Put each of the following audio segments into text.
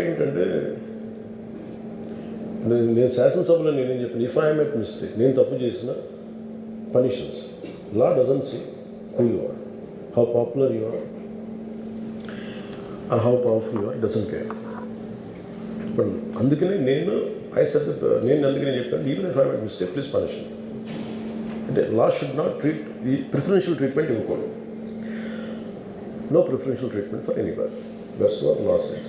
ఏంటంటే నేను నేను శాసనసభలో నేనేం చెప్పాను ఇఫ్ ఐఎమ్ ఎట్ మిస్టేక్ నేను తప్పు చేసిన punishments law doesn't see who you are how popular you are are how powerful you are doesn't care ఇప్పుడు అందుకనే నేను ఐ సెట్ నేను అందుకనే చెప్పాను even if I'm at mistake please punish అంటే లా షుడ్ నాట్ ట్రీట్ ఈ preferential treatment ఇవ్వకూడదు. No preferential treatment for any బర్ దట్స్ వాట్ లా సెన్స్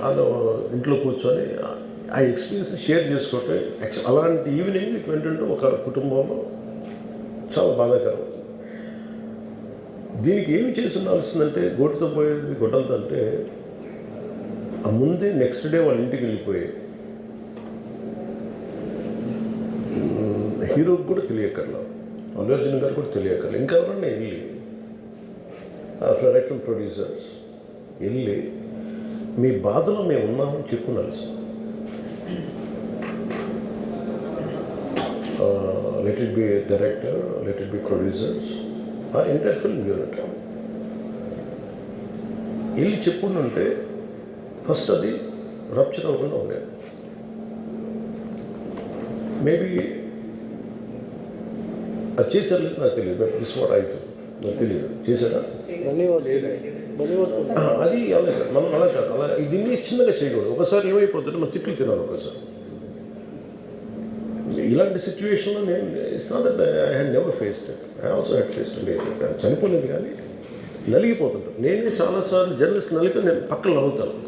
వాళ్ళు ఇంట్లో కూర్చొని ఆ ఎక్స్పీరియన్స్ షేర్ చేసుకుంటే అలాంటి ఈవినింగ్ ఏంటంటే ఒక కుటుంబంలో చాలా బాధాకరం. దీనికి ఏమి చేసి ఉండాల్సిందంటే గోటుతో పోయేది గొడ్డలతో అంటే ఆ ముందే నెక్స్ట్ డే వాళ్ళ ఇంటికి వెళ్ళిపోయాయి హీరోకి కూడా తెలియకర్లా అల్లు అర్జున్ గారు కూడా తెలియకర్లా ఇంకా ఎవరన్నా వెళ్ళి రైట్ ఫ్రమ్ ప్రొడ్యూసర్స్ వెళ్ళి మీ బాధలో మేము ఉన్నామని చెప్పున్నారు sir let it be director let it be producers ఆ ఎంటైర్ ఫిల్మ్ యూనిట్ వెళ్ళి చెప్పుంటే ఫస్ట్ అది రప్చర్ అవ్వకుండా ఉండేది. మేబీ అది చేశారు లేదు నాకు తెలియదు but this what I feel తెలియదు చేశారా? అది అలా మనం అలా కాదు. అలా దీన్ని చిన్నగా చేయకూడదు. ఒకసారి ఏమైపోతుందంటే మనం తిట్లు తినాలి ఒకసారి. ఇలాంటి సిచ్యువేషన్లో నేను it's not that I had never faced I also had faced చనిపోలేదు కానీ నలిగిపోతుంటాను. నేనే చాలాసార్లు జర్నలిస్ట్ నలిపి నేను పక్కన నవ్వుతాను.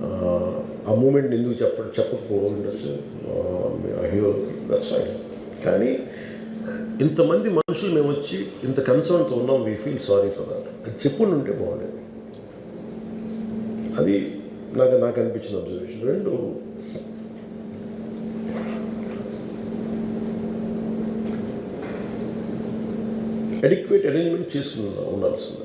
ఆ, మూమెంట్ ఎందుకు చెప్ప చెప్పకపోవచ్చు హీరో దట్స్ ఫైన్ కానీ ఇంతమంది మనుషులు మేము వచ్చి ఇంత కన్సర్న్తో ఉన్నాం we feel sorry for that అది చెప్పుండి ఉంటే బాగుండేది. అది నాకు నాకు అనిపించిన అబ్జర్వేషన్ రెండు అడిక్వేట్ అరేంజ్మెంట్ చేసుకుని ఉండాల్సింది.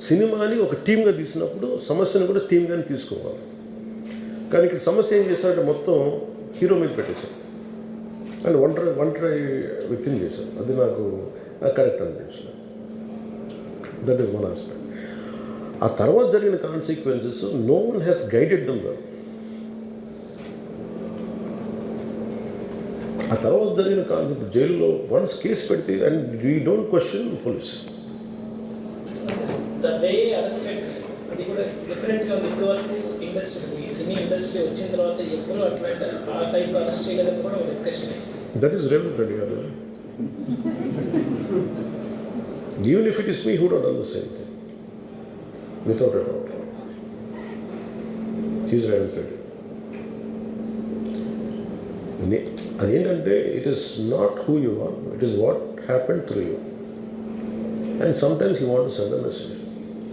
సినిమాని ఒక టీమ్గా తీసినప్పుడు సమస్యను కూడా టీమ్గానే తీసుకోవాలి. కానీ ఇక్కడ సమస్య ఏం చేశారంటే మొత్తం హీరో మీద పెట్టేశారు. అండ్ ఒంటరి ఒంటరి వ్యక్తిని చేశారు. అది నాకు కరెక్ట్ అనిపించిన దట్ ఈస్ వన్ ఆస్పెక్ట్ ఆ తర్వాత జరిగిన consequences no one has guided them well ఆ తర్వాత జరిగిన కాన్సిక్వెన్స్ జైల్లో వన్స్ కేసు పెడితే and we don't question police అది కూడా డిఫరెంట్గా ఉంది ఇప్పుడు వరకు ఇండస్ట్రీ ఈ సినీ ఇండస్ట్రీ వచ్చిన తర్వాత ఎప్పుడు అట్లాంటి ఆ టైప్ అరెస్ట్ చేయలేదని కూడా ఒక డిస్కషన్ అయింది దట్ ఈస్ రేవంత్ రెడ్డి గారు even if it is me who డోట్ done the same thing without a doubt he's Revanth Reddy నే- అదేంటంటే it is not who you are it is what happen through you and some times you want send message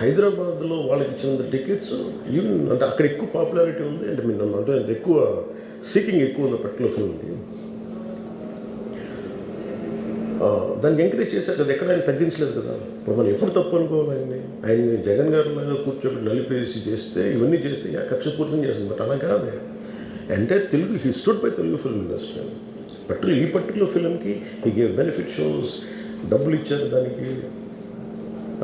హైదరాబాద్లో వాళ్ళకి ఇచ్చినంత tickets even అంటే అక్కడ ఎక్కువ popularity ఉంది. అంటే మీరు నన్ను అంటే ఎక్కువ సీకింగ్ ఎక్కువ ఉంది పర్టికులర్ ఫిల్మ్కి దాన్ని ఎంకరేజ్ చేశారు కదా ఎక్కడ ఆయన తగ్గించలేదు కదా. ఇప్పుడు మనం ఎప్పుడు తప్పు అనుకోవాలి ఆయన్ని? ఆయన్ని జగన్ గారు లాగా కూర్చోబెట్టి నలిపేసి చేస్తే ఇవన్నీ చేస్తే కక్షపూర్తం చేస్తుంది. బట్ అలా కాదు. అంటే Telugu he stood by Telugu film industry particular ఈ పర్టికులర్ ఫిల్మ్కి హీ గేవ్ బెనిఫిట్ షోస్ డబ్బులు ఇచ్చారు దానికి.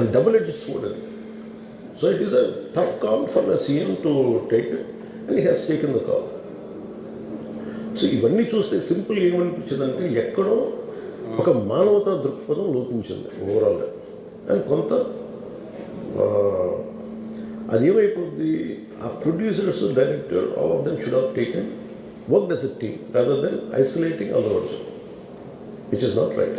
అది డబుల్ ఎడ్జ్ స్వోర్డ్ అది. So it is a tough call for the CM to take it and he has taken the call so ఇవన్నీ చూస్తే simple ఏమనిపించిందంటే ఎక్కడో ఒక మానవతా దృక్పథం లోపించింది ఓవరాల్గా అండ్ కొంత అది ఏమైపోద్ది? ఆ producers director all of them should have taken work does a team rather than isolating Allu Arjun which is not right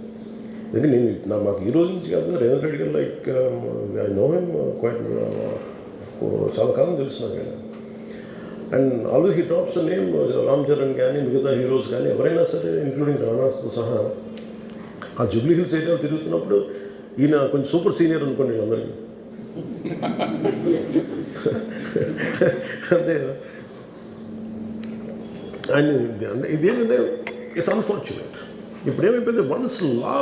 ఎందుకంటే నేను నా మాకు ఈ రోజు నుంచి కాదు రేవంత్ రెడ్డి గారు like I know him quite చాలా కాలం తెలుసు నాకు and always he drops name Ram Charan కానీ మిగతా హీరోస్ కానీ ఎవరైనా సరే ఇంక్లూడింగ్ రాణాస్తో సహా ఆ జూబ్లీ హిల్స్ ఏరియాలో తిరుగుతున్నప్పుడు ఈయన కొంచెం సూపర్ సీనియర్ అనుకోండి అందరికీ అంతే అండ్ ఇది- అంటే ఇదేంటంటే ఇట్స్ అన్ఫార్చునేట్ ఇప్పుడు ఏమైపోయింది? వన్స్ లా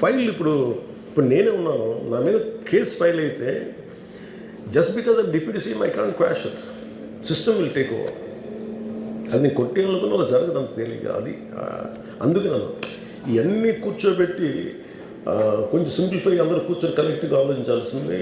ఫైల్ ఇప్పుడు ఇప్పుడు నేనే ఉన్నాను. నా మీద కేసు ఫైల్ అయితే just because of deputy CM I can't question system will take over అది నేను కొట్టేయాలనుకున్న అలా జరగదు అంత తేలిక అది అందుకే నన్ను ఇవన్నీ కూర్చోబెట్టి కొంచెం సింప్లిఫై అందరూ కూర్చొని కలెక్టివ్గా ఆలోచించాల్సింది